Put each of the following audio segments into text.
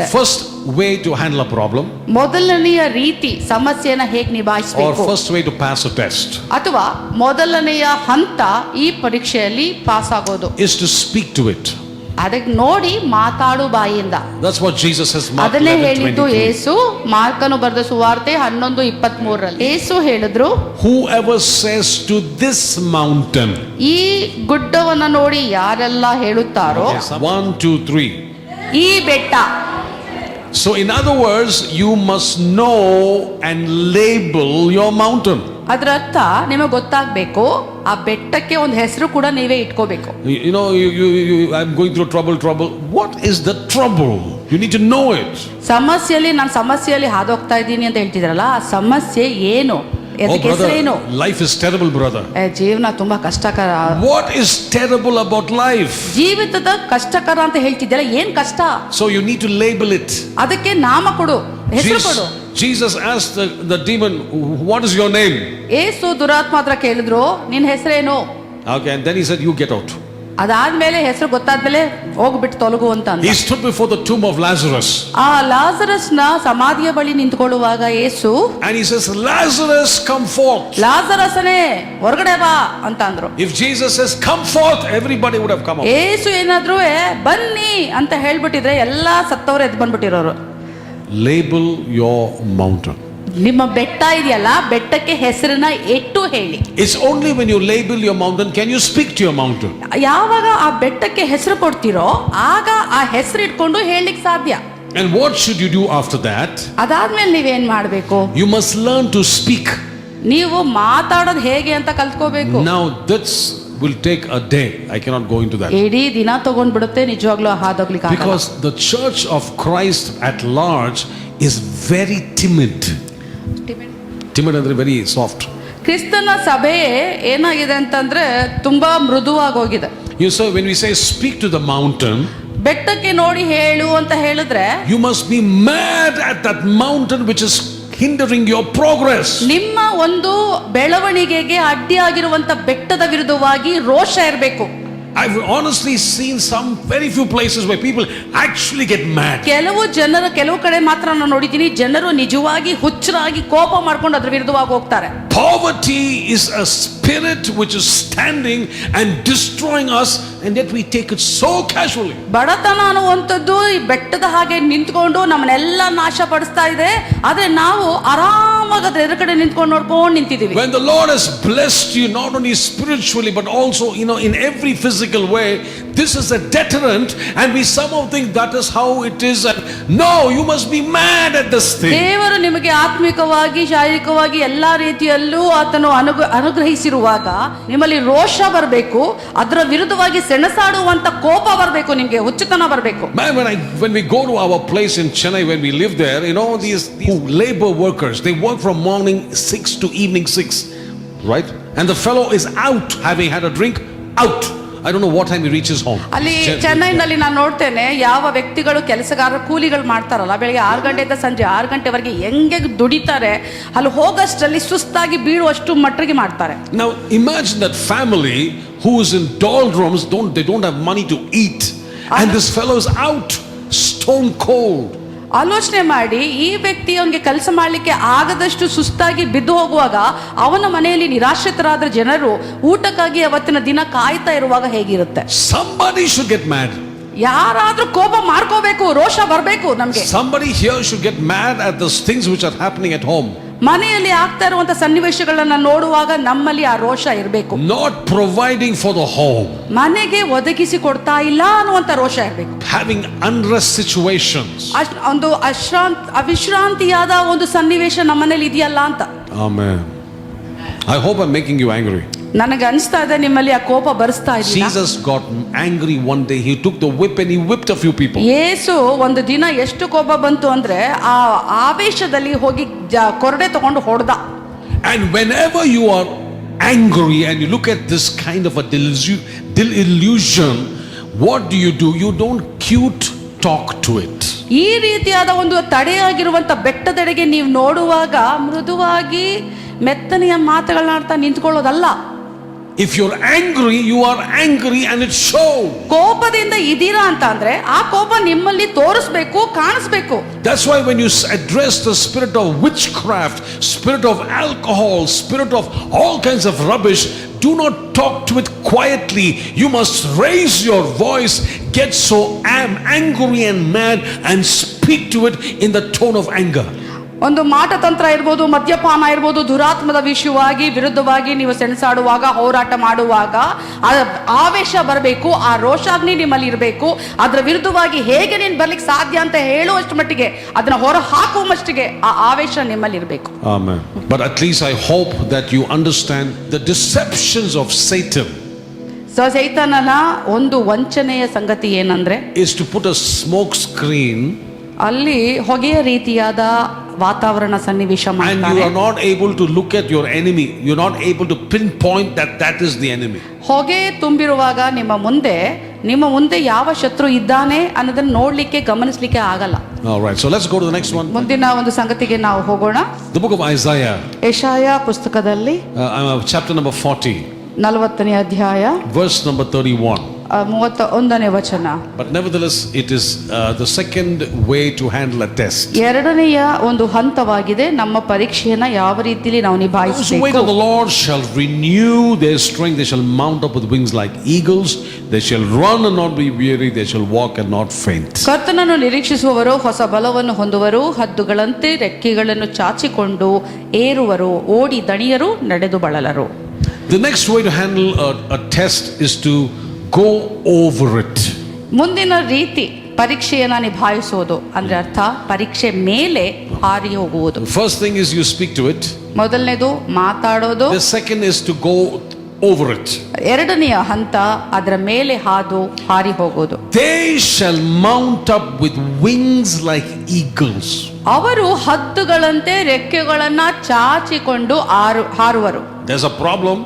ಇದೆ first way to handle a problem ಮೊದಲನೆಯ ರೀತಿ ಸಮಸ್ಯೆನ ಹೇಗೆ ನಿಭಾಯಿಸಬೇಕು? Or first way to pass a test ಅಥವಾ ಮೊದಲನೆಯ ಹಂತ ಈ ಪರೀಕ್ಷೆಯಲ್ಲಿ ಪಾಸ್ ಆಗೋದು. Is to speak to it ಅದಕ್ಕೆ ನೋಡಿ ಮಾತಾಡು ಬಾಯಿಂದ. That's what Jesus has Mark ಅದನ್ನೇ ಹೇಳಿದ್ದು 23. ಏಸು ಮಾರ್ಕನು ಬರೆದ ಸುವಾರ್ತೆ ಹನ್ನೊಂದು ಇಪ್ಪತ್ತ್ ಮೂರರಲ್ಲಿ ಏಸು ಹೇಳಿದ್ರು whoever says to this mountain ಈ ಗುಡ್ಡವನ್ನ ನೋಡಿ ಯಾರೆಲ್ಲ ಹೇಳುತ್ತಾರೋ one, two, three. ಈ ಬೆಟ್ಟ So, in other words, you must know and label your mountain. ಅದರ ಅರ್ಥ ನಿಮಗೆ ಗೊತ್ತಾಗ್ಬೇಕು ಆ ಬೆಟ್ಟಕ್ಕೆ ಒಂದು ಹೆಸರು ಕೂಡ ನೀವೇ ಇಟ್ಕೋಬೇಕು You you know, you, you, you, I'm going through trouble, trouble. What is the trouble? You need to know it. ಸಮಸ್ಯೆಯಲ್ಲಿ ನಾನು ಸಮಸ್ಯೆಯಲ್ಲಿ ಹಾದೋಗ್ತಾ ಇದ್ದೀನಿ ಅಂತ ಹೇಳ್ತಿದ್ರಲ್ಲ ಆ ಸಮಸ್ಯೆ ಏನು Oh, ಅದಕ್ಕೆ ಹೆಸರೇನು brother, life is terrible, brother. ಏ, ಜೀವನ ತುಂಬಾ ಕಷ್ಟಕರ What is terrible about life? ಜೀವಿತದ ಕಷ್ಟಕರ ಅಂತ ಹೇಳ್ತಿದ್ಯಲ್ಲ ಏನ್ ಕಷ್ಟ So, you need to label it. ಅದಕ್ಕೆ ನಾಮ ಕೊಡು ಹೆಸರು ಕೊಡು Jesus, Jesus asked the, the demon, What is your name? ಏಸು ದುರಾತ್ಮ ಹತ್ರ ಕೇಳಿದ್ರು ನಿನ್ ಹೆಸರೇನು Okay, and then he said, You get out. ಅದಾದ್ಮೇಲೆ ಹೆಸರು ಗೊತ್ತಾದ್ಮೇಲೆ ಹೋಗ್ಬಿಟ್ಟು ತೊಲಗು ಅಂತ ಅಂದ್ರೆ He stood before the tomb of Lazarus ಆ ಲಾಜರಸ್ನ ಸಮಾಧಿಯ ಬಳಿ ನಿಂತ್ಕೊಳ್ಳುವಾಗ ಯೇಸು and he says, Lazarus, come forth. ಲಾಜರಸನೇ ಹೊರಗಡೆ ಬಾ ಅಂತ ಅಂದ್ರು If Jesus says, Come forth, everybody would have come out. ಯೇಸು ಏನಾದ್ರೂ ಬನ್ನಿ ಅಂತ ಹೇಳ್ಬಿಟ್ಟಿದ್ರೆ ಎಲ್ಲಾ ಸತ್ತವರು ಎದ್ದು ಬಂದ್ಬಿಟ್ಟಿರೋರು ಲೇಬಲ್ ಯೋರ್ mountain. ನಿಮ್ಮ ಬೆಟ್ಟ ಇದೆಯಲ್ಲ ಬೆಟ್ಟಕ್ಕೆ ಹೆಸರನ್ನ ಇಟ್ಟು ಹೇಳಿ It's only when you label your mountain can you speak to your mountain. ಯಾವಾಗ ಆ ಬೆಟ್ಟಕ್ಕೆ ಹೆಸರು ಕೊಡ್ತೀರೋ ಆಗ ಆ ಹೆಸರು ಇಟ್ಕೊಂಡು ಹೇಳಲಿಕ್ಕೆ ಸಾಧ್ಯ And what should you do after that? ಅದಾದ್ಮೇಲೆ ನೀವೇನ್ ಮಾಡ್ಬೇಕು You must learn to speak. ನೀವು ಮಾತಾಡೋದು ಹೇಗೆ ಅಂತ ಕಲ್ತ್ಕೋಬೇಕು Now, this will take a day. I cannot go into that. ಇಡೀ ದಿನ ತಗೊಂಡ್ಬಿಡುತ್ತೆ ನಿಜವಾಗ್ಲೂ ಹಾದೋಗ್ಲಿಕ್ಕೆ ಆಗಲ್ಲ. Because the church of Christ at large is very timid. Timid ಅಂದರೆ ವೆರಿ ಸಾಫ್ಟ್ ಕ್ರಿಸ್ತನ ಸಭೆಯೇ ಏನಾಗಿದೆ ಅಂತಂದ್ರೆ ತುಂಬಾ ಮೃದುವಾಗಿ ಹೋಗಿದೆ. You so when we say speak to the mountain ಬೆಟ್ಟಕ್ಕೆ ನೋಡಿ ಹೇಳು ಅಂತ ಹೇಳಿದ್ರೆ you must be mad at that mountain which is hindering your progress. ನಿಮ್ಮ ಒಂದು ಬೆಳವಣಿಗೆಗೆ ಅಡ್ಡಿಯಾಗಿರುವಂತ ಬೆಟ್ಟದ ವಿರುದ್ಧವಾಗಿ ರೋಷ ಇರಬೇಕು. I've honestly seen some very few places where people actually get mad. ಕೆಲವು ಜನರ ಕೆಲವು ಕಡೆ ಮಾತ್ರ ನಾನು ನೋಡಿದ್ದೀನಿ ಜನರು ನಿಜವಾಗಿ ಹುಚ್ಚರಾಗಿ ಕೋಪ ಮಾಡ್ಕೊಂಡು ಅದ್ರ ವಿರುದ್ಧವಾಗಿ ಹೋಗ್ತಾರೆ Poverty is a spirit which is standing and destroying us, and yet we take it so casually. ಬಡತನ ಅನ್ನುವಂಥದ್ದು ಈ ಬೆಟ್ಟದ ಹಾಗೆ ನಿಂತ್ಕೊಂಡು ನಮ್ಮನ್ನೆಲ್ಲ ನಾಶ ಪಡಿಸ್ತಾ ಇದೆ ಆದ್ರೆ ನಾವು ಆರಾಮಾಗಿ ಅದ್ರ ಎದುರುಗಡೆ ನಿಂತ್ಕೊಂಡು ನೋಡ್ಕೊಂಡು ನಿಂತಿದೀವಿ When the Lord has blessed you, not only spiritually, but also, you know, in every physical way, this is a deterrent, and we somehow think that is how it is. And no, you must be mad at this thing. ದೇವರು ನಿಮಗೆ ಆತ್ಮಿಕವಾಗಿ ಶಾರೀರಿಕವಾಗಿ ಎಲ್ಲಾ ರೀತಿಯಲ್ಲೂ ಆತನು ಅನುಗ್ರ ಅನುಗ್ರಹಿಸಿರುವಾಗ ನಿಮ್ಮಲ್ಲಿ ರೋಷ ಬರಬೇಕು ಅದರ ವಿರುದ್ಧವಾಗಿ ಸೆಣಸಾಡುವಂತ ಕೋಪ ಬರಬೇಕು ನಿಮ್ಗೆ ಹುಚ್ಚುತನ ಬರಬೇಕು Man, when I when we go to our place in Chennai, when we live there, you know, these, these labor workers, they work from morning six to evening six, right? And the fellow is out having had a drink, out. I don't know what time he reaches home. ಅಲ್ಲಿ Chen- ಚೆನ್ನೈನಲ್ಲಿ ನಾನು ನೋಡ್ತೇನೆ ಯಾವ ವ್ಯಕ್ತಿಗಳು ಕೆಲಸಗಾರ ಕೂಲಿಗಳು ಮಾಡ್ತಾರಲ್ಲ ಬೆಳಿಗ್ಗೆ ಆರು ಗಂಟೆಯಿಂದ ಸಂಜೆ ಆರು ಗಂಟೆವರೆಗೆ ಹೆಂಗೆ ದುಡಿತಾರೆ ಅಲ್ಲಿ ಹೋಗಷ್ಟರಲ್ಲಿ ಸುಸ್ತಾಗಿ ಬೀಳುವಷ್ಟು ಮಟ್ಟಿಗೆ ಮಾಡ್ತಾರೆ Now imagine that family who is in doldrums, don't they don't have money to eat, and this fellow is out, stone cold. ಆಲೋಚನೆ ಮಾಡಿ ಈ ವ್ಯಕ್ತಿ ಅವನಿಗೆ ಕೆಲಸ ಮಾಡಲಿಕ್ಕೆ ಆಗದಷ್ಟು ಸುಸ್ತಾಗಿ ಬಿದ್ದು ಹೋಗುವಾಗ ಅವನ ಮನೆಯಲ್ಲಿ ನಿರಾಶ್ರಿತರಾದ ಜನರು ಊಟಕ್ಕಾಗಿ ಅವತ್ತಿನ ದಿನ ಕಾಯ್ತಾ ಇರುವಾಗ ಹೇಗಿರುತ್ತೆ Somebody should get mad. ಯಾರಾದ್ರೂ ಕೋಪ ಮಾಡ್ಕೋಬೇಕು ರೋಷ ಬರಬೇಕು ನಮಗೆ Somebody here should get mad at those things which are happening at home. ಮನೆಯಲ್ಲಿ ಆಗ್ತಾ ಇರುವಂತ ಸನ್ನಿವೇಶಗಳನ್ನ ನೋಡುವಾಗ ನಮ್ಮಲ್ಲಿ ಆ ರೋಷ ಇರಬೇಕು. Not providing for the home ಮನೆಗೆ ಒದಗಿಸಿ ಕೊಡ್ತಾ ಇಲ್ಲ ಅನ್ನುವಂತ ರೋಷ ಇರಬೇಕು. ಹ್ಯಾವಿಂಗ್ unrest ಸಿಚುವೇಶನ್ ಒಂದು ಅಶ್ರಾಂತ್ ಅವಿಶ್ರಾಂತಿಯಾದ ಒಂದು ಸನ್ನಿವೇಶ ನಮ್ಮನೇಲಿ ಇದೆಯಲ್ಲ ಅಂತ. I hope I making you angry. ನನಗೆ ಅನಿಸ್ತಾ ಇದೆ ನಿಮ್ಮಲ್ಲಿ ಆ ಕೋಪ ಬರ್ಸ್ತಾ ಇದೆ Jesus got angry one day he took the whip and he whipped a few people Yesu ಒಂದು ದಿನ ಎಷ್ಟು ಕೋಪ ಬಂತು ಅಂದ್ರೆ ಆ ಆವೇಶದಲ್ಲಿ ಹೋಗಿ ಕೊರಡೆ ತಗೊಂಡು ಹೊಡೆದ. And whenever you are angry and you look at this kind of a delusion what do you do you don't cute talk to it ಈ ರೀತಿಯಾದ ಒಂದು ತಡೆಯಾಗಿರುವಂತ ಬೆಟ್ಟದಡೆಗೆ ನೀವು ನೋಡುವಾಗ ಮೃದುವಾಗಿ ಮೆತ್ತನೆಯ ಮಾತುಗಳನ್ನ ಆಡ್ತಾ ನಿಂತ್ಕೊಳ್ಳೋದಲ್ಲ. If you're angry, you are angry and it shows. ಕೋಪದಿಂದ ಇದೀರಾ ಅಂತ ಅಂದ್ರೆ ಆ ಕೋಪ ನಿಮ್ಮಲ್ಲಿ ತೋರಿಸ್ಬೇಕು ಕಾಣಿಸ್ಬೇಕು That's why when you s- address the spirit of witchcraft, spirit of alcohol, spirit of all kinds of rubbish, do not talk to it quietly. You must raise your voice, get so am angry and mad, and speak to it in the tone of anger. ಒಂದು ಮಾಟತಂತ್ರ ಇರ್ಬೋದು ಮದ್ಯಪಾನ ಇರ್ಬೋದು ದುರಾತ್ಮದ ವಿಷಯವಾಗಿ ವಿರುದ್ಧವಾಗಿ ನೀವು ಸೆಣಸಾಡುವಾಗ ಹೋರಾಟ ಮಾಡುವಾಗ ಆವೇಶ ಬರಬೇಕು ಆ ರೋಷಾಗ್ನಿ ನಿಮ್ಮಲ್ಲಿ ಇರಬೇಕು. ಅದರ ವಿರುದ್ಧವಾಗಿ ಹೇಗೆ ನೀನು ಬರ್ಲಿಕ್ಕೆ ಸಾಧ್ಯ ಅಂತ ಹೇಳುವಷ್ಟು ಮಟ್ಟಿಗೆ ಅದನ್ನ ಹೊರ ಹಾಕುವ ಮಟ್ಟಿಗೆ ಆ ಆವೇಶ ನಿಮ್ಮಲ್ಲಿ ಇರಬೇಕು. But at least I hope that you understand the deceptions of Satan. So ಸೈತಾನನ ಒಂದು ವಂಚನೆಯ ಸಂಗತಿ ಏನಂದ್ರೆ is to put a smoke screen ಅಲ್ಲಿ ಹೊಗೆಯ ರೀತಿಯಾದ ವಾತಾವರಣ ಸನ್ನಿವೇಶ ಹೊಗೆ ತುಂಬಿರುವಾಗ ನಿಮ್ಮ ಮುಂದೆ ನಿಮ್ಮ ಮುಂದೆ ಯಾವ ಶತ್ರು ಇದ್ದಾನೆ ಅನ್ನೋದನ್ನ ನೋಡಲಿಕ್ಕೆ ಗಮನಿಸಲಿಕ್ಕೆ ಆಗಲ್ಲ. All right. So let's go to the next one. ಮುಂದಿನ ಒಂದು ಸಂಗತಿಗೆ ನಾವು ಹೋಗೋಣ. ತುಬಕಾಯ್ ಯಶಾಯಾ ಯಶಾಯಾ ಪುಸ್ತಕದಲ್ಲಿ ಚಾಪ್ಟರ್ ನಂಬರ್ 40 40ನೇ ಅಧ್ಯಾಯ ವರ್ಸ್ ನಂಬರ್ 31 ಆ, ಮೂವತ್ತ ಒಂದನೇ ವಚನ But nevertheless, it is uh, the second way to handle a test. ಎರಡನೆಯ ಒಂದು ಹಂತವಾಗಿದೆ ನಮ್ಮ ಪರೀಕ್ಷೆಯನ್ನ ಯಾವ ರೀತಿಲಿ ನಾವು Those who wait ನಿಭಾಯಿಸಬೇಕು on the Lord shall renew their strength. They shall mount up with wings like eagles. They shall run and not be weary. They shall walk and not faint. ಕರ್ತನನ್ನು ನಿರೀಕ್ಷಿಸುವವರು ಹೊಸ ಬಲವನ್ನು ಹೊಂದುವರು ಹದ್ದುಗಳಂತೆ ರೆಕ್ಕೆಗಳನ್ನು ಚಾಚಿಕೊಂಡು ಏರುವರು ಓಡಿ ದಣಿಯರು ನಡೆದು ಬಳಲರು The next way to handle a, a test is to go over it. ಮುಂದಿನ ರೀತಿ ಪರೀಕ್ಷೆಯನ್ನ ನಿಭಾಯಿಸೋದು ಅಂದ್ರೆ ಅರ್ಥ ಪರೀಕ್ಷೆ ಮೇಲೆ ಹಾರಿ ಹೋಗುವುದು first thing is you speak to it. ಮೊದಲನೇದು ಮಾತಾಡೋದು The second is to go over it. ಎರಡನೆಯ ಹಂತ ಅದರ ಮೇಲೆ ಹಾದು ಹಾರಿ ಹೋಗೋದು They shall mount up with wings like eagles. ಅವರು ಹದ್ದುಗಳಂತೆ ರೆಕ್ಕೆಗಳನ್ನ ಚಾಚಿಕೊಂಡು ಆರು ಹಾರುವರು There's a problem,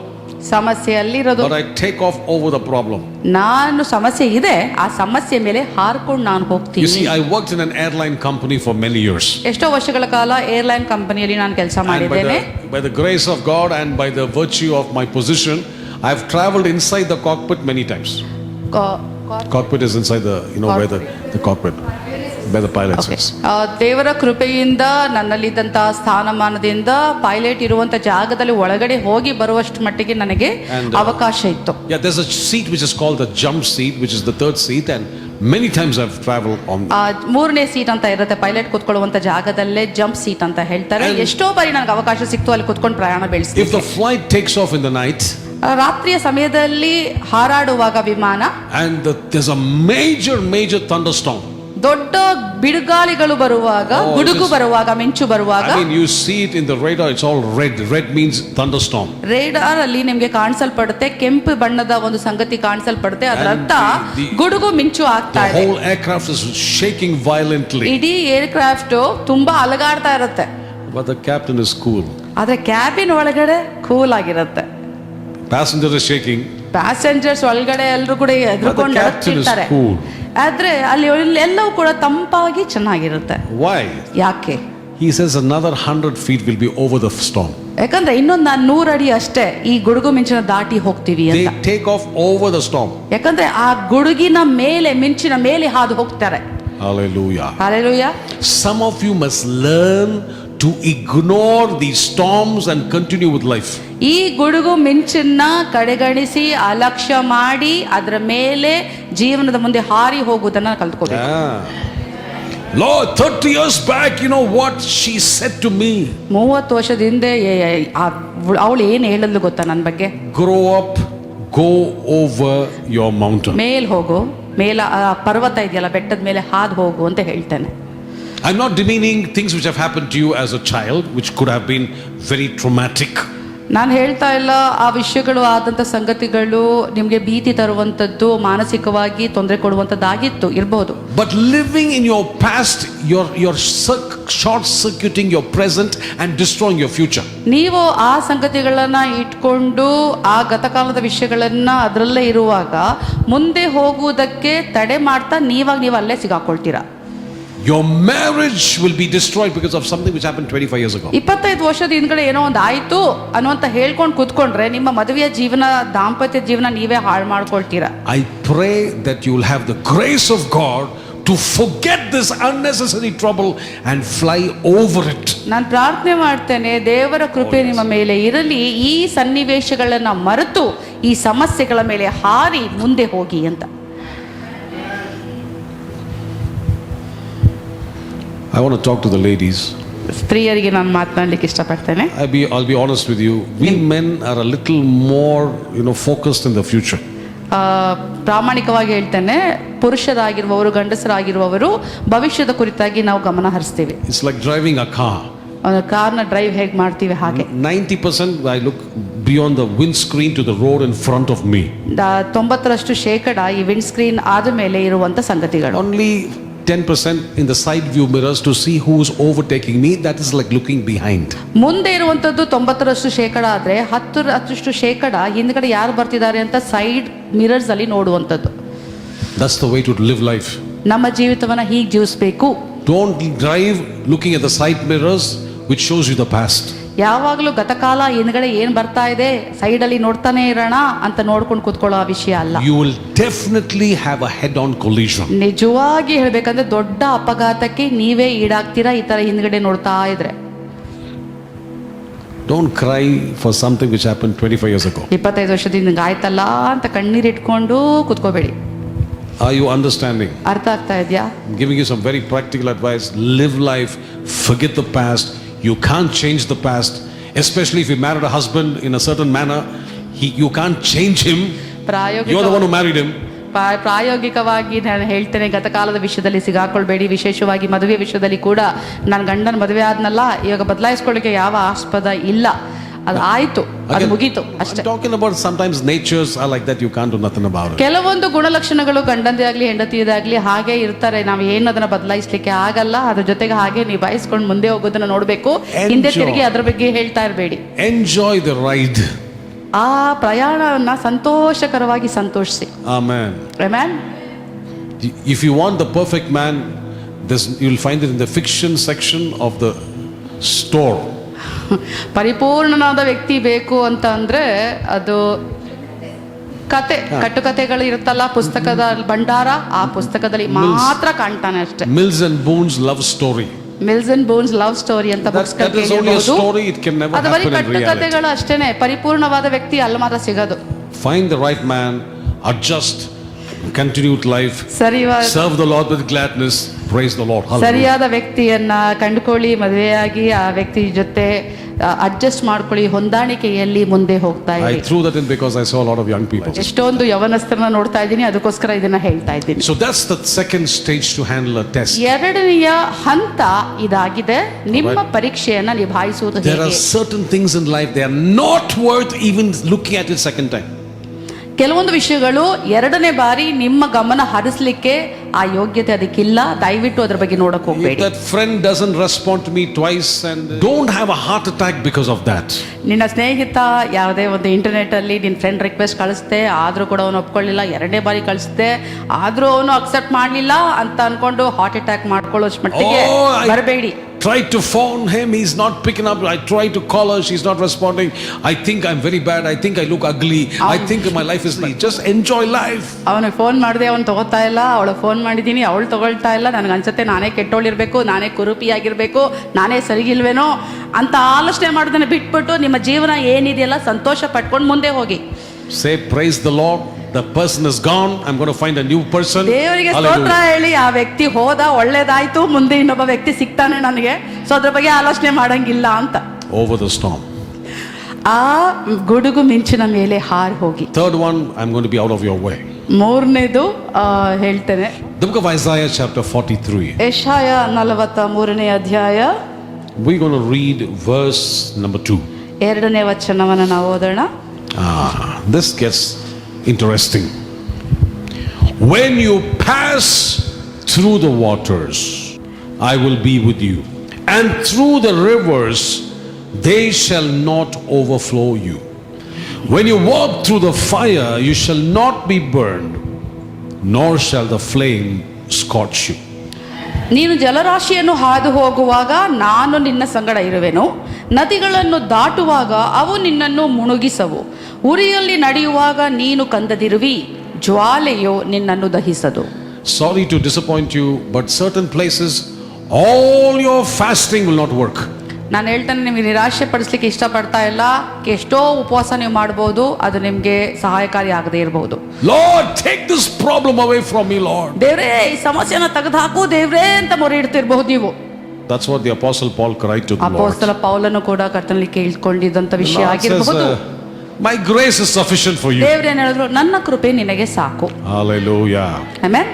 ಸಮಸ್ಯೆ ಅಲ್ಲಿರೋದು but I take off over the problem. ನಾನು ಸಮಸ್ಯೆ ಇದೆ ಆ ಸಮಸ್ಯೆ ಮೇಲೆ ಹಾರ್ಕೊಂಡು ನಾನು You ಹೋಗ್ತೀನಿ see, I worked in an airline company for many years. ಎಷ್ಟೋ ವರ್ಷಗಳ ಕಾಲ ಏರ್ಲೈನ್ ಕಂಪನಿಯಲ್ಲಿ ನಾನು ಕೆಲಸ And by ಮಾಡಿದ್ದೇನೆ the, by the grace of God and by the virtue of my position, I've traveled inside the cockpit many times. ಕಾ- ಕಾ- Cockpit is inside the, you know, where the, the cockpit, By the pilot ದೇವರ ಕೃಪೆಯಿಂದ ನನ್ನಲ್ಲಿದ್ದಂತಹ ಸ್ಥಾನಮಾನದಿಂದ pilot ಇರುವಂತ ಜಾಗದಲ್ಲಿ ಒಳಗಡೆ ಹೋಗಿ ಬರುವಷ್ಟು ಮಟ್ಟಿಗೆ ನನಗೆ ಅವಕಾಶ ಇತ್ತು. Ya there's seat which is called the jump seat which is the third seat and many times I travel ಮೂರನೇ ಸೀಟ್ ಅಂತ ಇರುತ್ತೆ ಪೈಲಟ್ ಕೂತ್ಕೊಳ್ಳುವಂತ ಜಾಗದಲ್ಲೇ ಜಂಪ್ ಸೀಟ್ ಅಂತ ಹೇಳ್ತಾರೆ. ಎಷ್ಟೋ ಬಾರಿ ನನಗೆ ಅವಕಾಶ ಸಿಕ್ತು ಅಲ್ಲಿ ಕೂತ್ಕೊಂಡು ಪ್ರಯಾಣ ಬೆಳೆಸಿ if the flight takes off in the night ರಾತ್ರಿಯ ಸಮಯದಲ್ಲಿ ಹಾರಾಡುವಾಗ ವಿಮಾನ. And this a major major thunderstorm ದೊಡ್ಡ ಬಿಡುಗಾಲಿಗಳು ಬರುವಾಗ Oh, ಗುಡುಗು ಬರುವಾಗ ಮಿಂಚು ಬರುವಾಗ I mean, you see it in the radar, it's all red. Red means thunderstorm. Radar ಅಲ್ಲಿ ನಿಮ್ಗೆ ಕಾಣಿಸಲ್ಪಡುತ್ತೆ ಕೆಂಪು ಬಣ್ಣದ ಒಂದು ಸಂಗತಿ ಕಾಣಿಸಲ್ಪಡುತ್ತೆ ಅದರ And ಅರ್ಥ the- the- ಗುಡುಗು ಮಿಂಚು ಆಗ್ತಾ ಇದೆ whole aircraft is shaking violently, ಇಡೀ ಏರ್ಕ್ರಾಫ್ಟ್ ತುಂಬಾ ಅಲಗಾಡ್ತಾ ಇರುತ್ತೆ but the captain is cool. ಆದ್ರೆ ಕ್ಯಾಬಿನ್ ಒಳಗಡೆ ಕೂಲ್ ಆಗಿರುತ್ತೆ Passenger is shaking, ಪ್ಯಾಸೆಂಜರ್ಸ್ ಒಳಗಡೆ ಎಲ್ಲರೂ ಕೂಡ ಎದುರುಕೊಂಡು captain is ಇರ್ತಾರೆ cool. ಆದರೆ ಅಲ್ಲಿ ಎಲ್ಲವೂ ಕೂಡ ತಂಪಾಗಿ ಚೆನ್ನಾಗಿರುತ್ತೆ. ವೈ ಯಾಕೆ? He says another 100 feet will be over the storm ಯಾಕಂದ್ರೆ ಇನ್ನೊಂದು ನೂರು ಅಡಿ ಅಷ್ಟೇ ಈ ಗುಡುಗು ಮಿಂಚಿನ ದಾಟಿ ಹೋಗ್ತೀವಿ ಅಂತ. Take off over the storm ಯಾಕಂದ್ರೆ ಆ ಗುಡುಗಿನ ಮೇಲೆ ಮಿಂಚಿನ ಮೇಲೆ ಹಾದು ಹೋಗ್ತಾರೆ. ಹalleluya hallelujah. Some of you must learn to ignore these storms and continue with life. ಈ ಗುಡುಗು ಮಿಂಚನ್ನ ಕಡೆಗಣಿಸಿ ಅಲಕ್ಷ್ಯ ಮಾಡಿ ಅದರ ಮೇಲೆ ಜೀವನದ ಮುಂದೆ ಹಾರಿ ಹೋಗುವುದನ್ನ ಕಲ್ತ್ಕೋಬೇಕು Ah. Lord, 30 years back, you know what she said to me? ಮೂವತ್ತು ವರ್ಷದ ಹಿಂದೆ ಅವಳು ಏನು ಹೇಳಲು ಗೊತ್ತಾ ನನ್ನ ಬಗ್ಗೆ Grow up, go over your mountain. ಮೇಲ್ ಹೋಗು ಮೇಲ ಆ ಪರ್ವತ ಇದೆಯಲ್ಲ ಬೆಟ್ಟದ ಮೇಲೆ ಹಾದು ಹೋಗು ಅಂತ ಹೇಳ್ತೇನೆ I'm not demeaning things which have happened to you as a child, which could have been very traumatic. ನಾನು ಹೇಳ್ತಾ ಇಲ್ಲ ಆ ವಿಷಯಗಳು ಆದಂಥ ಸಂಗತಿಗಳು ನಿಮಗೆ ಭೀತಿ ತರುವಂಥದ್ದು ಮಾನಸಿಕವಾಗಿ ತೊಂದರೆ ಕೊಡುವಂಥದ್ದಾಗಿತ್ತು ಇರ್ಬೋದು But living in your past, you're, you're circ- short circuiting your present and destroying your future. ನೀವು ಆ ಸಂಗತಿಗಳನ್ನ ಇಟ್ಕೊಂಡು ಆ ಗತಕಾಲದ ವಿಷಯಗಳನ್ನ ಅದರಲ್ಲೇ ಇರುವಾಗ ಮುಂದೆ ಹೋಗುವುದಕ್ಕೆ ತಡೆ ಮಾಡ್ತಾ ನೀವಾಗ ನೀವು ಅಲ್ಲೇ ಸಿಗಾಕೊಳ್ತೀರಾ Your marriage will be destroyed because of something which happened 25 years ago. ಇಪ್ಪತ್ತೈದು ವರ್ಷದ ಹಿಂದ್ಗಡೆ ಏನೋ ಒಂದು ಆಯ್ತು ಅನ್ನುವಂತ ಹೇಳ್ಕೊಂಡು ಕುತ್ಕೊಂಡ್ರೆ ನಿಮ್ಮ ಮದುವೆಯ ಜೀವನ ದಾಂಪತ್ಯ ಜೀವನ ನೀವೇ ಹಾಳು ಮಾಡ್ಕೊಳ್ತೀರಾ I pray that you will have the grace of God to forget this unnecessary trouble and fly over it. ನಾನು ಪ್ರಾರ್ಥನೆ ಮಾಡ್ತೇನೆ ದೇವರ ಕೃಪೆ ನಿಮ್ಮ ಮೇಲೆ ಇರಲಿ ಈ ಸನ್ನಿವೇಶಗಳನ್ನ ಮರೆತು ಈ ಸಮಸ್ಯೆಗಳ ಮೇಲೆ ಹಾರಿ ಮುಂದೆ ಹೋಗಿ ಅಂತ I want to talk to the ladies. ಸ್ತ್ರೀಯರಿಗೆ ನಾನು ಮಾತನಾಡ್ಲಿಕ್ಕೆ ಇಷ್ಟಪಡ್ತೇನೆ I'll be, I'll be honest with you. We men are a little more, you know, focused in the future. ಆ, ಪ್ರಾಮಾಣಿಕವಾಗಿ ಹೇಳ್ತೇನೆ ಪುರುಷರಾಗಿರುವವರು ಗಂಡಸರಾಗಿರುವವರು ಭವಿಷ್ಯದ ಕುರಿತಾಗಿ ನಾವು ಗಮನ ಹರಿಸ್ತೀವಿ It's like driving a car. ಒಂದು ಕಾರ್ನ ಡ್ರೈವ್ ಹೇಗೆ ಮಾಡ್ತೀವಿ ಹಾಗೆ 90% I look beyond the windscreen to the road in front of me. The- ತೊಂಬತ್ತರಷ್ಟು ಶೇಕಡ ಈ ವಿಂಡ್ ಸ್ಕ್ರೀನ್ ಆದ ಮೇಲೆ ಇರುವಂತ ಸಂಗತಿಗಳು Only 10% in the side view mirrors to see who's overtaking me. That is like looking behind. ಮುಂದೆ ಇರುವಂತದ್ದು ತೊಂಬತ್ತರಷ್ಟು ಶೇಕಡ ಆದ್ರೆ ಹತ್ತರಷ್ಟು ಶೇಕಡ ಹಿಂದ್ಗಡೆ ಯಾರು ಬರ್ತಿದ್ದಾರೆ ಅಂತ ಸೈಡ್ ಮಿರರ್ಸ್ ಅಲ್ಲಿ ನೋಡುವಂಥದ್ದು That's the way to live life. ನಮ್ಮ ಜೀವಿತವನ್ನ ಹೀಗೆ ಜೀವಿಸ್ಬೇಕು Don't drive looking at the side mirrors, Which shows you the past. ಯಾವಾಗಲೂ ಗತಕಾಲ ಹಿಂದ್ಗಡೆ ಏನ್ ಬರ್ತಾ ಇದೆ ಸೈಡ್ ಅಲ್ಲಿ ನೋಡ್ತಾನೆ ಇರೋಣ ಅಂತ ನೋಡ್ಕೊಂಡು ಕೂತ್ಕೊಳ್ಳೋ ವಿಷಯ ಅಲ್ಲ You will definitely have a head on collision. ನಿಜವಾಗಿ ಹೇಳ್ಬೇಕಂದ್ರೆ ದೊಡ್ಡ ಅಪಘಾತಕ್ಕೆ ನೀವೇ ಈಡಾಗ್ತೀರಾ ಈ ತರ ಹಿಂದ್ಗಡೆ ನೋಡ್ತಾ ಇದ್ರೆ Don't cry for something which happened 25 years ago. ಇಪ್ಪತ್ತೈದು ವರ್ಷದಿಂದ ಹಿಂಗ್ ಆಯ್ತಲ್ಲ ಅಂತ ittkondu kutkobedi Are you understanding? ಅರ್ಥ ಆಗ್ತಾ ಇದೆಯಾ I'm giving you some very practical advice. Live life, forget the past. You can't change the past, especially if you married a husband in a certain manner. He, you can't change him. ಪ್ರಾಯೋಗಿಕ You're the one who married him. ಪಾ- ಪ್ರಾಯೋಗಿಕವಾಗಿ ನಾನು ಹೇಳ್ತೇನೆ ಗತಕಾಲದ ವಿಷಯದಲ್ಲಿ ಸಿಗಾಕೊಳ್ಬೇಡಿ ವಿಶೇಷವಾಗಿ ಮದುವೆ ವಿಷಯದಲ್ಲಿ ಕೂಡ ನಾನು ಗಂಡನ ಮದುವೆ ಆದ್ನಲ್ಲ ಇವಾಗ ಬದಲಾಯಿಸ್ಕೊಳ್ಳಿಕ್ಕೆ ಯಾವ ಆಸ್ಪದ ಇಲ್ಲ ಅದು ಆಯ್ತು ಅದು ಮುಗಿತು ಅಷ್ಟೇ. Talking about sometimes natures are like that you can't do nothing about it ಕೆಲವೊಂದು ಗುಣಲಕ್ಷಣಗಳು ಗಂಡಂದೇ ಆಗಲಿ ಹೆಂಡತಿಯದೇ ಆಗಲಿ ಹಾಗೆ ಇರ್ತಾರೆ. ನಾವು ಏನು ಅದನ್ನ ಬದಲಾಯಿಸಲಿಕ್ಕೆ ಆಗಲ್ಲ. ಅದರ ಜೊತೆಗೆ ಹಾಗೆ ನಿಭಾಯಿಸ್ಕೊಂಡು ಮುಂದೆ ಹೋಗೋದನ್ನ ನೋಡಬೇಕು. ಹಿಂದೆ ತಿರುಗಿ ಅದರ ಬಗ್ಗೆ ಹೇಳ್ತಾ ಇರಬೇಡಿ. ಎಂಜಾಯ್ ದಿ ರೈಡ್ ಆ ಪ್ರಯಾಣವನ್ನ ಸಂತೋಷಕರವಾಗಿ ಸಂತೋಷಿಸಿ. Amen amen if you want the perfect man this you will find it in the fiction section of the store ಪರಿಪೂರ್ಣನಾದ ವ್ಯಕ್ತಿ ಬೇಕು ಅಂತ ಅಂದ್ರೆ ಅದು ಕತೆ ಕಟ್ಟುಕತೆಗಳು ಇರುತ್ತಲ್ಲ ಪುಸ್ತಕದ ಭಂಡಾರ ಆ ಪುಸ್ತಕದಲ್ಲಿ ಮಾತ್ರ ಕಾಣ್ತಾನೆ ಅಷ್ಟೇ. Mills and Boons love story Mills and Boons love story ಅಂತ ಕಟ್ಟುಕತೆಗಳು ಅಷ್ಟೇನೆ ಪರಿಪೂರ್ಣವಾದ ವ್ಯಕ್ತಿ ಅಲ್ಲ ಮಾತ್ರ ಸಿಗೋದು. Fine the right man adjust continued life ಸರಿ serve the Lord with gladness praise ಸರಿಯಾದ ವ್ಯಕ್ತಿಯನ್ನ ಕಂಡುಕೊಳ್ಳಿ ಮದುವೆಯಾಗಿ ಆ ವ್ಯಕ್ತಿ ಜೊತೆ ಅಡ್ಜಸ್ಟ್ ಮಾಡ್ಕೊಳ್ಳಿ ಹೊಂದಾಣಿಕೆಯಲ್ಲಿ ಮುಂದೆ ಹೋಗ್ತಾ ಇದೆ through that in I lot of young people ಎಷ್ಟೊಂದು ಯವನಸ್ಥರನ್ನ ನೋಡ್ತಾ ಇದ್ದೀನಿ ಅದಕ್ಕೋಸ್ಕರ ಇದನ್ನ ಹೇಳ್ತಾ ಇದ್ದೀನಿ. So that's the second stage to handle a test ಎರಡನೆಯ ಹಂತ ಇದಾಗಿದೆ ನಿಮ್ಮ ಪರೀಕ್ಷೆಯನ್ನ ನಿಭಾಯಿಸುವುದು things in life are not worth second time ಕೆಲವೊಂದು ವಿಷಯಗಳು ಎರಡನೇ ಬಾರಿ ನಿಮ್ಮ ಗಮನ ಹರಿಸಲಿಕ್ಕೆ ಆ ಯೋಗ್ಯತೆ ಅದಕ್ಕಿಲ್ಲ ದಯವಿಟ್ಟು ಅದರ ಬಗ್ಗೆ ನೋಡಕ್ಕೆ ಹೋಗಬೇಡಿ that friend doesn't respond to me twice and don't have a heart attack because of that. ನಿನ್ನ ಸ್ನೇಹಿತ ಯಾವುದೇ ಒಂದು ಇಂಟರ್ನೆಟ್ ಅಲ್ಲಿ ನಿನ್ನ ಫ್ರೆಂಡ್ ರಿಕ್ವೆಸ್ಟ್ ಕಳಿಸ್ತೆ ಆದ್ರೂ ಕೂಡ ಅವನು ಒಪ್ಕೊಳ್ಳಿಲ್ಲ ಎರಡನೇ ಬಾರಿ ಕಳಿಸ್ದೆ ಆದ್ರೂ ಅವನು ಅಕ್ಸೆಪ್ಟ್ ಮಾಡಲಿಲ್ಲ ಅಂತ ಅನ್ಕೊಂಡು ಹಾರ್ಟ್ ಅಟ್ಯಾಕ್ ಮಾಡ್ಕೊಳ್ಳೋಷ್ಟು ಮಟ್ಟಿಗೆ Oh, I- ಬರಬೇಡಿ try to phone him, he's not picking up. I try to call her, she's not responding. I think I'm very bad. I think I look ugly. I think my life is bad. just enjoy life. ಅವನಿಗೆ phone ಮಾಡಿದೆ ಅವ್ನು ತಗೋತಾ ಇಲ್ಲ ಅವಳು phone ಮಾಡಿದ್ದೀನಿ ಅವಳು ತಗೊಳ್ತಾ ಇಲ್ಲ. ನನಗೆ ಅನ್ಸುತ್ತೆ ನಾನೇ ಕೆಟ್ಟೋಳಿರಬೇಕು ನಾನೇ ಕುರುಪಿಯಾಗಿರಬೇಕು ನಾನೇ ಸರಿಗಿಲ್ವೇನೋ ಅಂತ ಆಲೋಚನೆ ಮಾಡೋದನ್ನು ಬಿಟ್ಬಿಟ್ಟು ನಿಮ್ಮ ಜೀವನ ಏನಿದೆಯಲ್ಲ ಸಂತೋಷ ಪಟ್ಕೊಂಡು ಮುಂದೆ ಹೋಗಿ. Say, Praise Lord the person person gone I am going to find a new person ದೇವರಿಗೆ ಸ್ತೋತ್ರ. ಹೇಳಿ ಆ ವ್ಯಕ್ತಿ ಹೋದ ಒಳ್ಳೇದಾಯ್ತು ಮುಂದೆ ಇನ್ನೊಬ್ಬ ವ್ಯಕ್ತಿ ಸಿಗ್ತಾನೆ ನನಗೆ. ಸೊ ಅದ್ರ ಬಗ್ಗೆ ಆಲೋಚನೆ ಮಾಡಂಗಿಲ್ಲ ಅಂತ. Over the storm. ಆ ಗುಡುಗು ಮಿಂಚಿನ ಮೇಲೆ ಹಾರಿ ಹೋಗಿ. Third I am going to be out of your way. ಮೂರನೇದು ಆ, ಹೇಳ್ತೇನೆ The book of Isaiah, chapter 43. ಯಶಾಯ ನಲವತ್ತ ಮೂರನೇ ಅಧ್ಯಾಯ We're going to read verse number 2. ಎರಡನೇ ವಚನವನ್ನು ನಾವು ಓದೋಣ Ah, this gets interesting. When you pass through the waters, I will be with you, and through the rivers, they shall not overflow you. When you walk through the fire, you shall not be burned, nor shall the flame scorch you. ನೀನು ಜಲರಾಶಿಯನ್ನು ಹಾದು ಹೋಗುವಾಗ ನಾನು ನಿನ್ನ ಸಂಗಡ ಇರುವೆನು ನದಿಗಳನ್ನು ದಾಟುವಾಗ ಅವು ನಿನ್ನನ್ನು ಮುಳುಗಿಸವು ಉರಿಯಲ್ಲಿ ನಡೆಯುವಾಗ ನೀನು ಕಂದದಿರುವಿ ಜ್ವಾಲೆಯು ನಿನ್ನನ್ನು ದಹಿಸದು Sorry to disappoint you, but certain places, all your fasting will not work. ನಾನು ಹೇಳ್ತಾನೆ ನಿಮಗೆ ನಿರಾಶೆ ಪಡಿಸ್ಲಿಕ್ಕೆ ಇಷ್ಟಪಡ್ತಾ ಇಲ್ಲ ಎಷ್ಟೋ ಉಪವಾಸ ನೀವು ಮಾಡಬಹುದು ಅದು ನಿಮಗೆ ಸಹಾಯಕಾರಿ ಆಗದೆ ಇರಬಹುದು Lord take this problem away from me Lord ದೇವರೇ ಈ ಸಮಸ್ಯೆನ ತೆಗೆದುಹಾಕು ದೇವರೇ ಅಂತ ಮೊರೆ ಇಡ್ತಿರಬಹುದು ನೀವು That's what the Apostle Paul cried to the Lord. ಅಪೋಸ್ತಲ ಪೌಲನು ಕೂಡ ಕರ್ತನಲ್ಲಿ ಕೇಳ್ಕೊಂಡಿದ್ದಂತ ವಿಷಯ ಆಗಿರಬಹುದು ಮೈ My grace is sufficient for you. ದೇವ್ರೇನ್ ಹೇಳಿದ್ರು ನನ್ನ ಕೃಪೆ ನಿನಗೆ ಸಾಕು Hallelujah. Amen.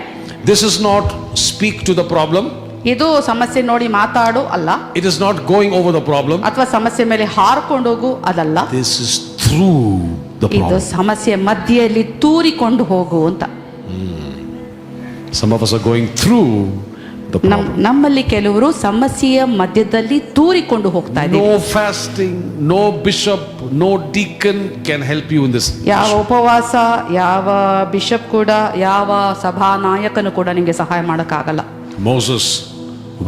This is not speak to the problem, ಇದು ಸಮಸ್ಯೆ ನೋಡಿ ಮಾತಾಡು ಅಲ್ಲ. It is not going over the problem ಅಥವಾ ಸಮಸ್ಯೆ ಮೇಲೆ ಹಾರ್ಕೊಂಡೋಗು ಅದಲ್ಲ. This is through the ಇದು. ಸಮಸ್ಯೆ ಮಧ್ಯದಲ್ಲಿ ತೂರಿಕೊಂಡು ಹೋಗು ಅಂತ. Some of us are going through. ನಮ್ಮಲ್ಲಿ ಕೆಲವರು ಸಮಸ್ಯೆಯ ಮಧ್ಯದಲ್ಲಿ ತೂರಿಕೊಂಡು ಹೋಗ್ತಾ no No fasting, no bishop, no deacon can help you in this. ಯಾವ ಉಪವಾಸ ಯಾವ ಬಿಷಪ್ ಕೂಡ ಯಾವ ಸಭಾ ನಾಯಕನು ಕೂಡ ನಿಮಗೆ ಸಹಾಯ ಮಾಡೋಕ್ಕಾಗಲ್ಲ. Moses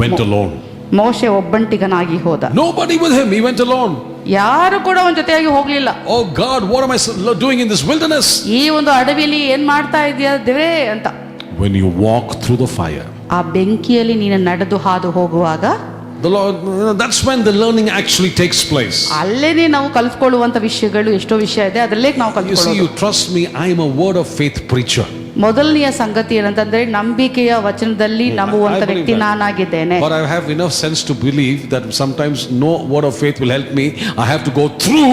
went alone. ಮೋಶೆ ಒಬ್ಬಂಟಿಗನಾಗಿ ಹೋದ Nobody with him, he went alone. ಯಾರು ಕೂಡ ಅವನ ಜೊತೆಯಾಗಿ ಹೋಗ್ಲಿಲ್ಲ Oh God, what am I so- doing in this wilderness? ಈ ಒಂದು ಅಡವಿಲಿ ಏನ್ ಮಾಡ್ತಾ ಇದೆಯಾ ದೇವೇ ಅಂತ When you walk through the fire, ಆ ಬೆಂಕಿಯಲ್ಲಿ ನೀನು ನಡೆದು ಹಾದು ಹೋಗುವಾಗ the Lord, that's when the learning actually takes place. ಅಲ್ಲೇನೆ ನಾವು ಕಲ್ತ್ಕೊಳ್ಳುವಂತ ವಿಷಯಗಳು ಎಷ್ಟೋ ವಿಷಯ ಇದೆ ಅದರಲ್ಲೇ ನಾವು You see, ಕಲ್ತ್ಕೊಳ್ಳೋದು you trust me, I am a word of faith preacher. ಮೊದಲನೆಯ ಸಂಗತಿ ಏನಂತಂದ್ರೆ ನಂಬಿಕೆಯ ವಚನದಲ್ಲಿ ನಂಬುವಂತ ವ್ಯಕ್ತಿ ನಾನಾಗಿದ್ದೇನೆ. But I have enough sense to believe that sometimes no word of faith will help me I have to go through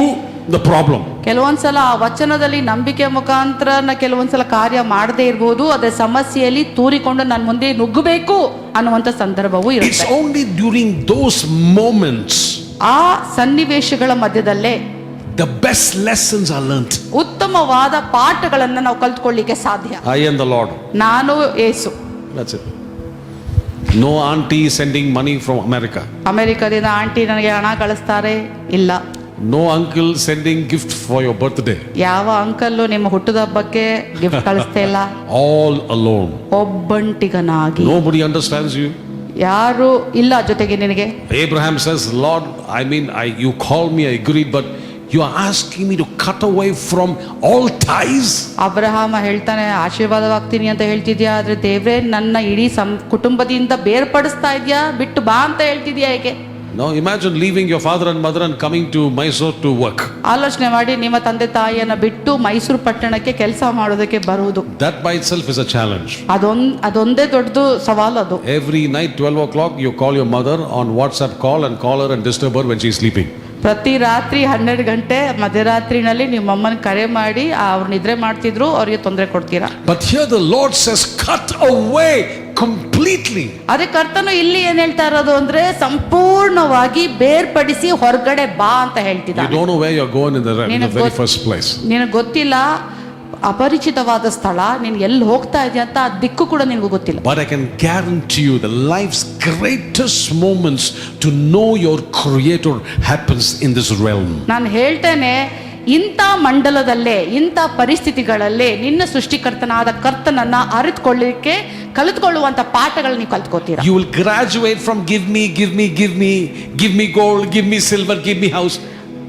the problem ಕೆಲವೊಂದ್ಸಲ ಆ ವಚನದಲ್ಲಿ ನಂಬಿಕೆ ಮುಖಾಂತರ ಕೆಲವೊಂದ್ಸಲ ಕಾರ್ಯ ಮಾಡದೇ ಇರಬಹುದು ಅದೇ ಸಮಸ್ಯೆಯಲ್ಲಿ ತೂರಿಕೊಂಡು ನನ್ನ ಮುಂದೆ ನುಗ್ಗಬೇಕು ಅನ್ನುವಂತ ಸಂದರ್ಭವೂ ಇರುತ್ತೆ. ಓನ್ಲಿ ಡ್ಯೂರಿಂಗ್ ದೋಸ್ ಮೊಮೆಂಟ್ಸ್ ಆ ಸನ್ನಿವೇಶಗಳ ಮಧ್ಯದಲ್ಲೇ the best lessons are learnt. ಉತ್ತಮವಾದ ಪಾಠಗಳನ್ನ ನಾವು ಕಲ್ತ್ಕೊಳ್ಳಿಕ್ಕೆ ಸಾಧ್ಯ I am the Lord. ನಾನು ಏಸು That's it. No auntie sending money from America. ಅಮೆರಿಕದಿಂದ aunty ನನಗೆ ಹಣ ಕಳಿಸ್ತಾರೆ ಇಲ್ಲ No uncle sending gift for your birthday. ಯಾವ ಅಂಕಲ್ಲು ನಿಮ್ಮ ಹುಟ್ಟದ ಹಬ್ಬಕ್ಕೆ ಗಿಫ್ಟ್ ಕಳಿಸ್ತಾ ಇಲ್ಲ All alone. ಒಬ್ಬಂಟಿಗನಾಗಿ Nobody understands you. ಯಾರು ಇಲ್ಲ ಜೊತೆಗೆ ನಿನಗೆ Abraham says, Lord, I mean, I, you call me, I agreed, but you are asking me to cut away from all ties. Abraham ಹೇಳ್ತಾನೆ ಆಶೀರ್ವಾದವಾಗ್ತೀನಿ ಅಂತ ಹೇಳ್ತಿದ್ಯಾ ಆದ್ರೆ ದೇವ್ರೆ ನನ್ನ ಇಡೀ ಸಂ ಕುಟುಂಬದಿಂದ ಬೇರ್ಪಡಿಸ್ತಾ ಇದ್ಯಾ ಬಿಟ್ಟು ಬಾ ಅಂತ ಹೇಳ್ತಿದ್ಯಾ ಏಕೆ Now imagine leaving your father and mother and coming to Mysore to work. ಆಲೋಚನೆ ಮಾಡಿ ನಿಮ್ಮ ತಂದೆ ತಾಯಿಯನ್ನ ಬಿಟ್ಟು ಮೈಸೂರು ಪಟ್ಟಣಕ್ಕೆ ಕೆಲಸ ಮಾಡೋದಕ್ಕೆ ಬರುವುದು That by itself is a challenge. ಅದೊಂದ್ ಅದೊಂದೇ ದೊಡ್ಡದು ಸವಾಲು ಅದು Every night, 12 o'clock, you call your mother on WhatsApp call and call her and disturb her when she's sleeping. ಪ್ರತಿ ರಾತ್ರಿ ಹನ್ನೆರಡು ಗಂಟೆ ಮಧ್ಯರಾತ್ರಿನಲ್ಲಿ ನಿಮ್ಮ ಅಮ್ಮನ ಕರೆ ಮಾಡಿ ಅವ್ರು ನಿದ್ರೆ ಮಾಡ್ತಿದ್ರು ಅವ್ರಿಗೆ ತೊಂದರೆ ಕೊಡ್ತೀರಾ But here the Lord says, cut away completely. ಅದೇ ಕರ್ತನು ಇಲ್ಲಿ ಏನ್ ಹೇಳ್ತಾ ಇರೋದು ಅಂದ್ರೆ ಸಂಪೂರ್ಣವಾಗಿ ಬೇರ್ಪಡಿಸಿ ಹೊರಗಡೆ ಬಾ ಅಂತ You ಹೇಳ್ತಿದ್ದಾನೆ don't know where you're going in the, in the very first place. ನಿನಗೆ ಗೊತ್ತಿಲ್ಲ ಅಪರಿಚಿತವಾದ ಸ್ಥಳ ನೀನು ಎಲ್ಲಿ ಹೋಗ್ತಾ ಇದೆಯಾ ಅಂತ ಆ ದಿಕ್ಕು ಕೂಡ ನಿನಗೂ ಗೊತ್ತಿಲ್ಲ but I can guarantee you the life's greatest moments to know your creator happens in this realm. ನಾನು ಹೇಳ್ತೇನೆ ಇಂಥ ಮಂಡಲದಲ್ಲೇ ಇಂಥ ಪರಿಸ್ಥಿತಿಗಳಲ್ಲೇ ನಿನ್ನ ಸೃಷ್ಟಿಕರ್ತನಾದ ಕರ್ತನನ್ನ ಅರಿತುಕೊಳ್ಳಿಕ್ಕೆ ಕಲಿತುಕೊಳ್ಳುವಂತ ಪಾಠಗಳನ್ನ ನೀವು ಕಲ್ತ್ಕೋತೀರಾ you will graduate from give me, give me, give me, give me gold give me silver give me house.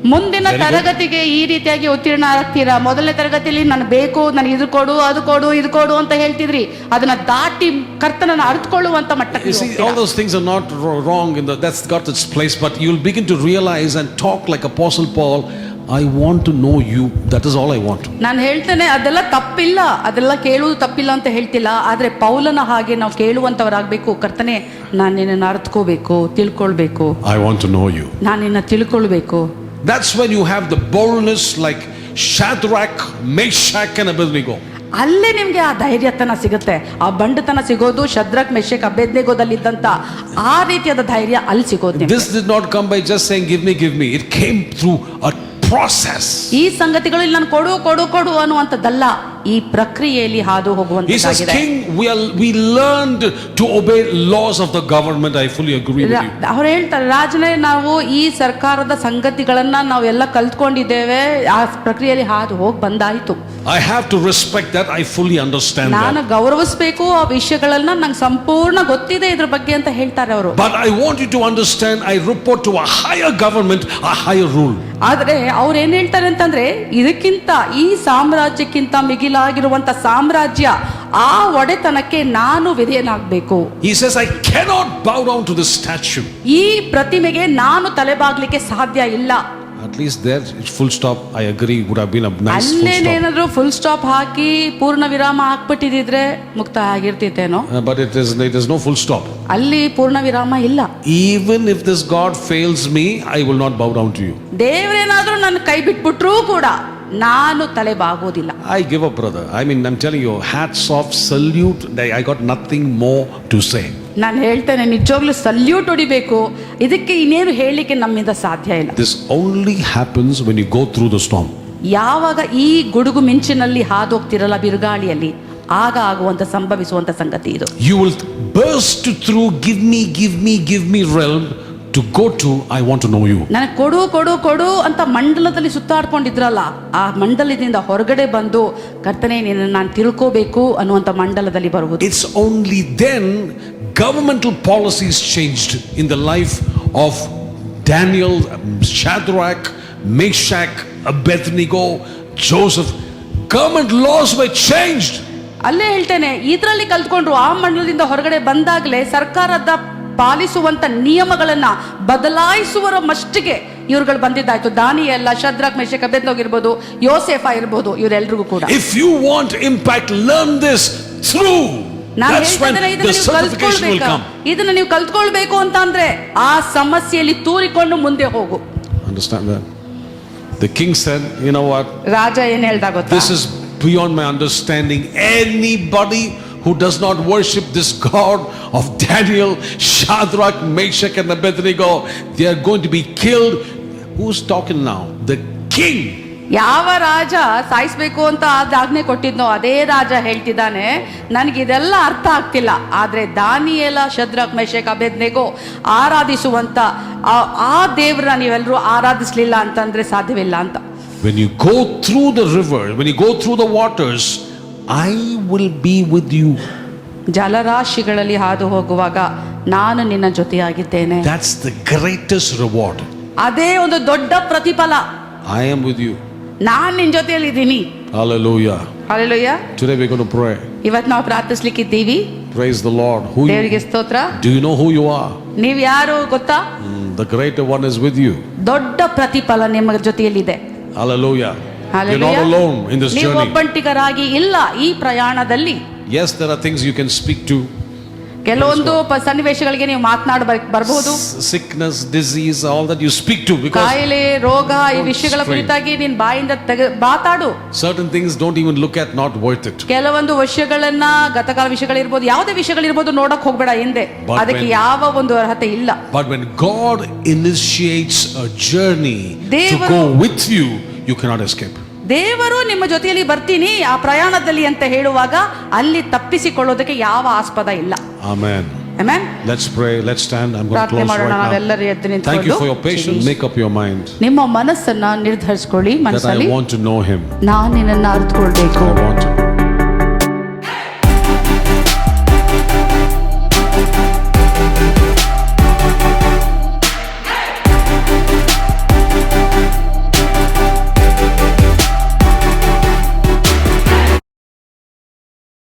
ಮುಂದಿನ ತರಗತಿಗೆ ಈ ರೀತಿಯಾಗಿ ಉತ್ತೀರ್ಣ ಆಗ್ತೀರಾ? ಮೊದಲನೇ ತರಗತಿಯಲ್ಲಿ ನಾನು ಬೇಕು ನನಗೆ ಇದು ಕೊಡು ಅದು ಕೊಡು ಇದು ಕೊಡು ಅಂತ ಹೇಳ್ತಿದ್ರಿ. ಅದನ್ನ ದಾಟಿ ಕರ್ತನನ್ನ ಅರ್ಥಕೊಳ್ಳುವಂತ ಮಟ್ಟಕ್ಕೆ all those things are not wro- wrong, in the, that's got its place, but you'll begin to realize and talk like Apostle Paul. I want to know you. That is all I want. ನಾನು ಹೇಳ್ತೇನೆ ಅದೆಲ್ಲ ತಪ್ಪಿಲ್ಲ. ಅದೆಲ್ಲ ಕೇಳುವುದು ತಪ್ಪಿಲ್ಲ ಅಂತ ಹೇಳ್ತಿಲ್ಲ. ಆದರೆ ಪೌಲನ ಹಾಗೆ ನಾವು ಕೇಳುವಂತವರಾಗಬೇಕು. ಕರ್ತನೆ ನಾನು ನಿನ್ನನ್ನು ಅರ್ಥಕೋಬೇಕು ತಿಳ್ಕೊಳ್ಬೇಕು. I want to know you ನಾನು ನಿನ್ನ ತಿಳ್ಕೊಳ್ಬೇಕು. That's when you have the boldness like Shadrach, Meshach, and Abednego. ಅಲ್ಲೇ ನಿಮ್ಗೆ ಆ ಧೈರ್ಯತನ ಸಿಗುತ್ತೆ ಆ ಬಂಡತನ ಸಿಗೋದು ಶದ್ರಕ್ ಮೆಷಕ್ ಅಭೇದ್ನೆಗೋದಲ್ಲಿದ್ದಂತ ಆ ರೀತಿಯಾದ ಧೈರ್ಯ ಅಲ್ಲಿ ಸಿಗೋದು ನಿಮ್ಗೆ. This did not come by just saying, Give me, give me. It came through a process. ಈ ಸಂಗತಿಗಳು ಇಲ್ಲಿ ನಾನು ಕೊಡು ಕೊಡು ಕೊಡು ಅನ್ನುವಂಥದ್ದಲ್ಲ ಈ ಪ್ರಕ್ರಿಯೆಯಲ್ಲಿ ಹಾದು ಹೋಗುವಂತಾಗಿದೆ ಅವರು ಹೇಳ್ತಾರೆ ರಾಜನೇ ನಾವು ಈ ಸರ್ಕಾರದ ಸಂಗತಿಗಳನ್ನ ನಾವೆಲ್ಲ ಕಲ್ತ್ಕೊಂಡಿದ್ದೇವೆ ಆ ಪ್ರಕ್ರಿಯೆಯಲ್ಲಿ ಹಾದು ಹೋಗಿ ಬಂದಾಯಿತು I have to respect that. I fully understand ನಾನು ಗೌರವಿಸಬೇಕು ಆ ವಿಷಯಗಳನ್ನ ನಂಗೆ ಸಂಪೂರ್ಣ ಗೊತ್ತಿದೆ ಇದ್ರ ಬಗ್ಗೆ ಅಂತ ಹೇಳ್ತಾರೆ ಅವರು But I want you to understand, I report to a higher government, a higher rule. ಆದ್ರೆ ಅವ್ರು ಏನು ಹೇಳ್ತಾರೆ ಅಂತಂದ್ರೆ ಇದಕ್ಕಿಂತ ಈ ಸಾಮ್ರಾಜ್ಯಕ್ಕಿಂತ ಮಿಗಿಲಾಗಿರುವಂತ ಸಾಮ್ರಾಜ್ಯ ಆ ಒಡೆತನಕ್ಕೆ ನಾನು ವಿಧೇಯನಾಗಬೇಕು He says, I cannot bow down to this statue. ಈ ಪ್ರತಿಮೆಗೆ ನಾನು ತಲೆಬಾಗ್ಲಿಕ್ಕೆ ಸಾಧ್ಯ ಇಲ್ಲ At least there, it's full stop. I agree, would have been a nice full stop. ಅಲ್ಲೇನೇನಾದ್ರು ಫುಲ್ ಸ್ಟಾಪ್ ಹಾಕಿ ಪೂರ್ಣ ವಿರಾಮ ಹಾಕ್ಬಿಟ್ಟಿದ್ರೆ ಮುಕ್ತ ಆಗಿರ್ತಿತ್ತೇನೋ Uh, but it is, it is no full stop. ಅಲ್ಲಿ ಪೂರ್ಣ ವಿರಾಮ ಇಲ್ಲ Even if this God fails me, I will not bow down to you. ದೇವ್ರೇನಾದ್ರೂ ನನ್ನ ಕೈ ಬಿಟ್ಬಿಟ್ರೂ ಕೂಡ ನಾನು ತಲೆ ಬಾಗೋದಿಲ್ಲ I give up, brother. I mean, I'm telling you, hats off, salute. I I got nothing more to say. ನಾನು ಹೇಳ್ತೇನೆ ನಿಜವಾಗ್ಲೂ salute ಹೊಡಿಬೇಕು ಇದಕ್ಕೆ ಇನ್ನೇನು ಹೇಳಲಿಕ್ಕೆ ನಮ್ಮಿಂದ ಸಾಧ್ಯ ಇಲ್ಲ This only happens when you go through the storm. ಯಾವಾಗ ಈ ಗುಡುಗು ಮಿಂಚಿನಲ್ಲಿ ಹಾದೋಗ್ತಿರಲ್ಲ ಬಿರುಗಾಳಿಯಲ್ಲಿ ಆಗ ಆಗುವಂತ ಸಂಭವಿಸುವಂತ ಸಂಗತಿ ಇದು You will burst through, give me, give me, give me realm to go to, I want to know you. ನನಗೆ ಕೊಡು ಕೊಡು ಕೊಡು ಅಂತ ಮಂಡಲದಲ್ಲಿ ಸುತ್ತಾಡ್ಕೊಂಡಿದ್ರಲ್ಲ ಆ ಮಂಡಲದಿಂದ ಹೊರಗಡೆ ಬಂದು ಕರ್ತನೆ ನಿನ್ನ ನಾನು ತಿಳ್ಕೋಬೇಕು ಅನ್ನುವಂತ ಮಂಡಲದಲ್ಲಿ ಬರುವುದು It's only then governmental policies changed in the life of Daniel, Shadrach, Meshach, Abednego, Joseph. Government laws were changed. ಅಲ್ಲೇ ಹೇಳ್ತೇನೆ ಇದರಲ್ಲಿ ಕಲ್ತ್ಕೊಂಡ್ರು ಆ ಮಂಡಲದಿಂದ ಹೊರಗಡೆ ಬಂದಾಗಲೇ ಸರ್ಕಾರದ ಪಾಲಿಸುವಂತ ನಿಯಮಗಳನ್ನ ಬದಲಾಯಿಸುವರ ಮಷ್ಟಿಗೆ ಇವ್ರುಗಳು ಬಂದಿದ್ದಾಯ್ತು. ದಾನಿ ಎಲ್ಲ ಶದ್ರಾಕ್ ಮೇಷಕ್ ಅಬೇದ್ನೋಗಿರ್ಬೋದು ಯೋಸೆಫ್ ಆಗಿರ್ಬೋದು ಇವರೆಲ್ಲರಿಗೂ ಕೂಡ. If you want impact learn this through ಇದನ್ನ ನೀವು ಕಲ್ತ್ಕೊಳ್ಬೇಕು? ಅಂತ ಅಂದ್ರೆ ಆ ಸಮಸ್ಯೆಯಲ್ಲಿ ತೂರಿಕೊಂಡು ಮುಂದೆ ಹೋಗು. Understand the The king said, You know what? ರಾಜ ಏನ್ ಹೇಳ್ದ ಗೊತ್ತಾ? This is beyond my understanding. Anybody who does not worship this God of Daniel, Shadrach, Meshach, and Abednego, they are going to be killed. Who's talking now? The king. ಯಾವ ರಾಜ ಸಾಯಿಸ್ಬೇಕು ಅಂತ ಆದ ಆಜ್ಞೆ ಕೊಟ್ಟಿದ್ನೋ ಅದೇ ರಾಜ ಹೇಳ್ತಿದ್ದಾನೆ ನನಗೆ ಇದೆಲ್ಲ ಅರ್ಥ ಆಗ್ತಿಲ್ಲ ಆದ್ರೆ ದಾನಿಯೇಲ ಶದ್ರಕ್ ಮೇಷಕ್ ಅಬೇದ್ನೆಗೋ ಆರಾಧಿಸುವಂತ ಆ- ಆ ದೇವ್ರನ್ನ ನೀವೆಲ್ಲರೂ ಆರಾಧಿಸ್ಲಿಲ್ಲ ಅಂತಂದ್ರೆ ಸಾಧ್ಯವಿಲ್ಲ ಅಂತ When you go through the river, when you go through the waters, I will be with you. ಜಲರಾಶಿಗಳಲ್ಲಿ ಹಾದು ಹೋಗುವಾಗ ನಾನು ನಿನ್ನ ಜೊತೆಯಾಗಿದ್ದೇನೆ That's the greatest reward. ಅದೇ ಒಂದು ದೊಡ್ಡ ಪ್ರತಿಫಲ I am with you. ನಾನ್ ನಿನ್ ಜೊತೆಯಲ್ಲಿ ಇದ್ದೀನಿ Hallelujah. Alleluia Today we're going to pray. ಇವತ್ ನಾವು ಪ್ರಾರ್ಥಿಸ್ಲಿಕ್ಕಿದ್ದೀವಿ Praise the Lord. Who you, ದೇವರಿಗೆ ಸ್ತೋತ್ರ do you know who you are? ನೀವ್ ಯಾರು ಗೊತ್ತಾ Mm, the greater one is with you. ದೊಡ್ಡ ಪ್ರತಿಫಲ ನಿಮ್ಮ ಜೊತೆಯಲ್ಲಿದೆ Hallelujah. You're not alone in this ನೀವು journey. ಒಬ್ಬಂಟಿಗರಾಗಿ ಇಲ್ಲ ಈ ಪ್ರಯಾಣದಲ್ಲಿ Yes, there are things you can speak to ಕೆಲವೊಂದು ಪ- ಸನ್ನಿವೇಶಗಳಿಗೆ ನೀವು ಮಾತನಾಡ ಬರಬಹುದು sickness sickness, disease, all that you speak to because ಕಾಯಿಲೆ ರೋಗ ಈ ವಿಷಯಗಳ strain. ಕುರಿತಾಗಿ ನೀನ್ ಬಾಯಿಂದ ತೆಗೆ ಮಾತಾಡು certain things don't even look at, not worth it. ಕೆಲವೊಂದು ವಿಷಯಗಳನ್ನ ಗತಕಾಲ ವಿಷಯಗಳಿರ್ಬೋದು ಯಾವುದೇ ವಿಷಯಗಳಿರ್ಬೋದು ನೋಡಕ್ ಹೋಗಬೇಡ ಹಿಂದೆ But ಅದಕ್ಕೆ when- ಯಾವ ಒಂದು ಅರ್ಹತೆ ಇಲ್ಲ But when God initiates a journey to go with you, you cannot escape ದೇವರು ನಿಮ್ಮ ಜೊತೆಯಲ್ಲಿ ಬರ್ತೀನಿ ಆ ಪ್ರಯಾಣದಲ್ಲಿ ಅಂತ ಹೇಳುವಾಗ ಅಲ್ಲಿ ತಪ್ಪಿಸಿಕೊಳ್ಳೋದಕ್ಕೆ ಯಾವ ಆಸ್ಪದ ಇಲ್ಲ. Amen amen let's pray stand I ಎದ್ದು ನಿಮ್ಮ ಮನಸ್ಸನ್ನ ನಿರ್ಧರಿಸಿಕೊಳ್ಳಿ ಮನಸ್ಸಲ್ಲಿ. ಐ ಟು ನೋ ನಾನು ನಿನ್ನನ್ನು